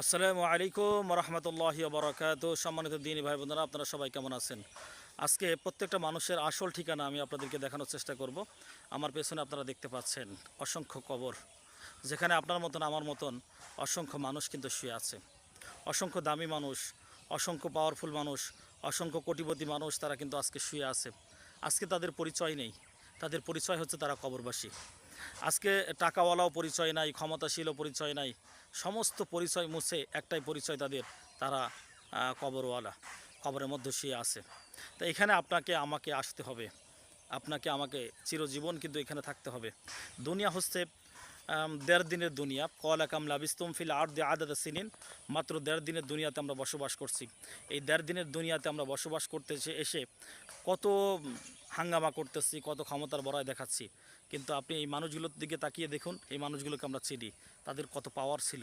আসসালামু আলাইকুম রহমতুল্লাহ বরকাত সম্মানিত দিনী ভাই বোনেরা, আপনারা সবাই কেমন আছেন? আজকে প্রত্যেকটা মানুষের আসল ঠিকানা আমি আপনাদেরকে দেখানোর চেষ্টা করব। আমার পেছনে আপনারা দেখতে পাচ্ছেন অসংখ্য কবর, যেখানে আপনার মতন, আমার মতন অসংখ্য মানুষ কিন্তু শুয়ে আছে। অসংখ্য দামি মানুষ, অসংখ্য পাওয়ারফুল মানুষ, অসংখ্য কোটিপতি মানুষ তারা কিন্তু আজকে শুয়ে আছে। আজকে তাদের পরিচয় নেই। তাদের পরিচয় হচ্ছে তারা কবরবাসী। আজকে টাকাওয়ালাও পরিচয় নাই, ক্ষমতাশীলও পরিচয় নাই সমস্ত পরিচয় মুছে একটাই পরিচয় তাদের, তারা কবরওয়ালা, কবরের মধ্যে শুয়ে আছে। তো এখানে আপনাকে, আমাকে আসতে হবে। আপনাকে, আমাকে চিরজীবন কিন্তু এখানে থাকতে হবে। দুনিয়া হচ্ছে দেড় দিনের দুনিয়া। কল কামলা বিস্তমফিল ফিল আর দে আদাদা সিনিন। মাত্র দেড় দিনের দুনিয়াতে আমরা বসবাস করছি। এই দেড় দিনের দুনিয়াতে আমরা বসবাস করতে এসে কত হাঙ্গামা করতেছি, কত ক্ষমতার বড়ায় দেখাচ্ছি। কিন্তু আপনি এই মানুষগুলোর দিকে তাকিয়ে দেখুন, এই মানুষগুলোকে আমরা চিনি। তাদের কত পাওয়ার ছিল।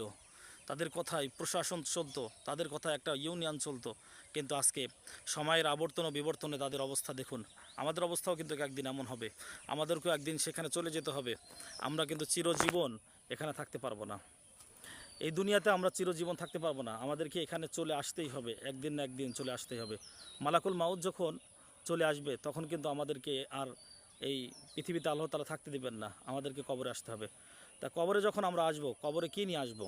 তাদের কথায় প্রশাসন চলত, তাদের কথা একটা ইউনিয়ন চলত। কিন্তু আজকে সময়ের আবর্তন ও বিবর্তনে তাদের অবস্থা দেখুন। আমাদের অবস্থাও কিন্তু একদিন এমন হবে। আমাদেরকেও একদিন সেখানে চলে যেতে হবে। আমরা কিন্তু চিরজীবন এখানে থাকতে পারব না। এই দুনিয়াতে আমরা চিরজীবন থাকতে পারব না। আমাদেরকে এখানে চলে আসতেই হবে। একদিন না একদিন চলে আসতেই হবে। মালাকুল মাউদ যখন চলে আসবে, তখন কিন্তু আমাদেরকে আর এই পৃথিবীতে আল্লাহ তালা থাকতে দিবেন না। আমাদেরকে কবরে আসতে হবে। তা কবরে যখন আমরা আসব, কবরে কী নিয়ে আসব?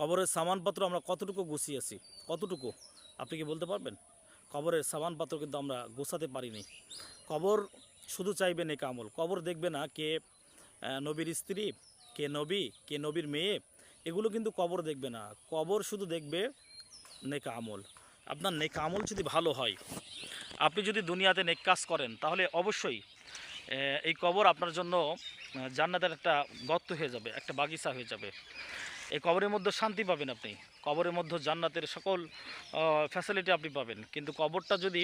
কবরের সামানপত্র আমরা কতটুকু গুছিয়েছি কতটুকু? আপনি কি বলতে পারবেন? কবরের সামানপত্র কিন্তু আমরা গোছাতে পারিনি। কবর শুধু চাইবে নেক আমল। কবর দেখবে না কে নবীর স্ত্রী, কে নবী, কে নবীর মেয়ে, এগুলো কিন্তু কবর দেখবে না। কবর শুধু দেখবে নেকা আমল। আপনার নেকা আমল যদি ভালো হয়, আপনি যদি দুনিয়াতে নেক কাজ করেন, তাহলে অবশ্যই এই কবর আপনার জন্য জান্নাতের একটা গর্ত হয়ে যাবে, একটা বাগিচা হয়ে যাবে। এই কবরের মধ্যে শান্তি পাবেন আপনি। কবরের মধ্যে জান্নাতের সকল ফ্যাসিলিটি আপনি পাবেন। কিন্তু কবরটা যদি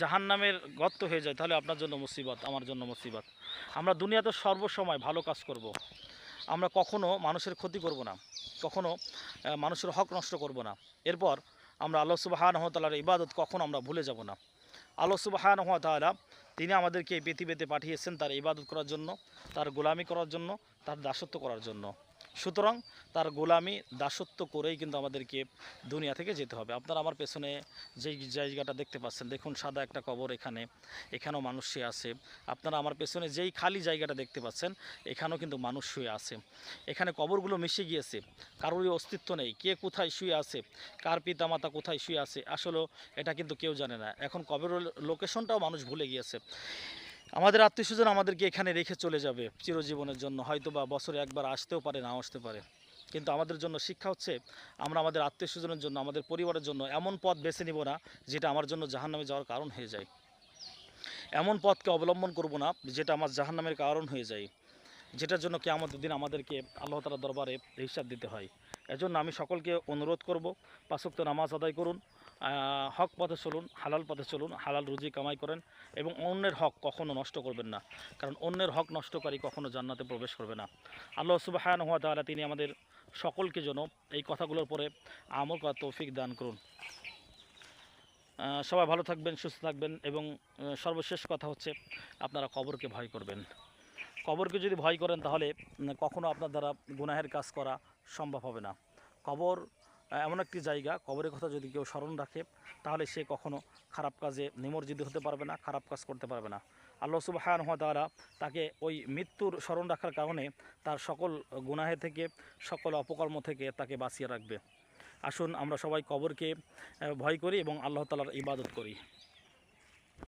জাহান নামের গর্ত হয়ে যায়, তাহলে আপনার জন্য মুসিবত, আমার জন্য মুসিবত। আমরা দুনিয়াতে সর্বসময় ভালো কাজ করব। আমরা কখনো মানুষের ক্ষতি করব না। কখনো মানুষের হক নষ্ট করব না। এরপর আমরা আল্লাহ সুবাহান হতালার ইবাদত কখনো আমরা ভুলে যাব না। আল্লাহ সুবাহান হতালা তিনি আমাদেরকে এই পৃথিবীতে পাঠিয়েছেন তার ইবাদত করার জন্য, তার গোলামি করার জন্য, তার দাসত্ব করার জন্য। সুতরাং তার গোলামি দাসত্ব করেই কিন্তু আমাদেরকে দুনিয়া থেকে যেতে হবে। আপনারা আমার পেছনে যেই জায়গাটা দেখতে পাচ্ছেন, দেখুন সাদা একটা কবর এখানে, এখানেও মানুষ শুয়ে আছে। আপনারা আমার পেছনে যেই খালি জায়গাটা দেখতে পাচ্ছেন, এখানেও কিন্তু মানুষ শুয়ে আছে। এখানে কবরগুলো মিশে গিয়েছে, কারোরই অস্তিত্ব নেই, কে কোথায় শুয়ে আছে, কার পিতামাতা কোথায় শুয়ে আছে আসলে এটা কিন্তু কেউ জানে না। এখন কবরের লোকেশনটাও মানুষ ভুলে গিয়েছে। আমাদের আত্মীয় স্বজন আমাদেরকে এখানে রেখে চলে যাবে চিরজীবনের জন্য। হয়তো বা বছরে একবার আসতেও পারে না আসতে পারে। কিন্তু আমাদের জন্য শিক্ষা হচ্ছে, আমরা আমাদের আত্মীয় স্বজনের জন্য, আমাদের পরিবারের জন্য এমন পথ বেছে নিব না, যেটা আমার জন্য জাহান্নামে যাওয়ার কারণ হয়ে যায়। এমন পথকে অবলম্বন করব না, যেটা আমার জাহান্নামের কারণ হয়ে যায়, যেটার জন্য কি আমাদের দিন আমাদেরকে আল্লাহ তালার দরবারে হিসাব দিতে হয়। এজন্য আমি সকলকে অনুরোধ করব পাঁচক্ত নামাজ আদায় করুন হক পথে চলুন, হালাল পথে চলুন, হালাল রুজি কামাই করেন এবং অন্যের হক কখনো নষ্ট করবেন না। কারণ অন্যের হক নষ্টকারী কখনো জান্নাতে প্রবেশ করবে না। আল্লাহ সুবাহান হওয়া তাহলে তিনি আমাদের সকলকে যেন এই কথাগুলোর পরে আমল করার তৌফিক দান করুন। সবাই ভালো থাকবেন, সুস্থ থাকবেন এবং সর্বশেষ কথা হচ্ছে আপনারা কবরকে ভয় করবেন। কবরকে যদি ভয় করেন তাহলে কখনো আপনার দ্বারা গুনাহের কাজ করা সম্ভব হবে না। কবর এমন একটি জায়গা, কবরের কথা যদি কেউ স্মরণ রাখে, তাহলে সে কখনো খারাপ কাজে নিমর্জিত হতে পারবে না, খারাপ কাজ করতে পারবে না। আল্লাহ সুবাহান দ্বারা তাকে ওই মৃত্যুর স্মরণ রাখার কারণে তার সকল গুনাহে থেকে, সকল অপকর্ম থেকে তাকে বাঁচিয়ে রাখবে। আসুন আমরা সবাই কবরকে ভয় করি এবং আল্লাহ তালার ইবাদত করি।